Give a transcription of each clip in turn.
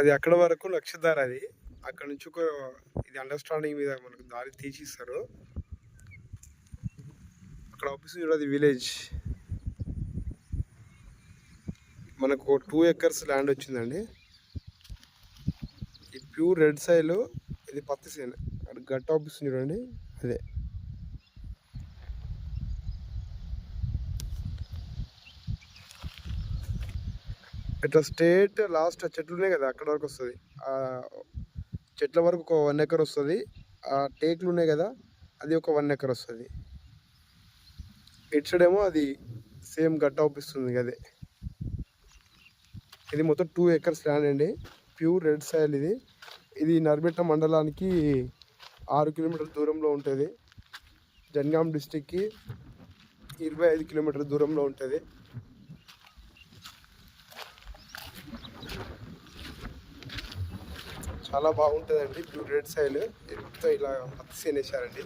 అది అక్కడ వరకు లక్షధార అది. అక్కడ నుంచి ఒక ఇది అండర్స్టాండింగ్ మీద మనకు దారి తీసిస్తారు. అక్కడ ఆఫీస్ అది విలేజ్ మనకు టూ ఎకర్స్ ల్యాండ్ వచ్చిందండి. ఈ ప్యూర్ రెడ్ సైల్ ఇది పత్తి సైన్ అక్కడ గట్ ఆఫీస్ చూడండి. అదే. ఇట్లా స్టేట్ లాస్ట్ చెట్లు ఉన్నాయి కదా అక్కడ వరకు వస్తుంది. చెట్ల వరకు ఒక వన్ ఎకర్ వస్తుంది. ఆ టేకులు ఉన్నాయి కదా అది ఒక వన్ ఎకర్ వస్తుంది. ఇటు సైడ్ ఏమో అది సేమ్ గట్ట అవుపిస్తుంది అదే ఇది మొత్తం టూ ఎకర్స్ ల్యాండ్ అండి. ప్యూర్ రెడ్ సాయిల్ ఇది. ఇది నర్బెట్ట మండలానికి ఆరు కిలోమీటర్ల దూరంలో ఉంటుంది. జన్గాం డిస్టిక్కి ఇరవై ఐదు కిలోమీటర్ల దూరంలో ఉంటుంది. చాలా బాగుంటుందండి బ్లూ రెడ్ సైల్ ఎంత ఇలా పత్తి సేనేసారండి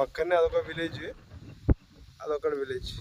పక్కనే అదొక విలేజ్ అదొక విలేజ్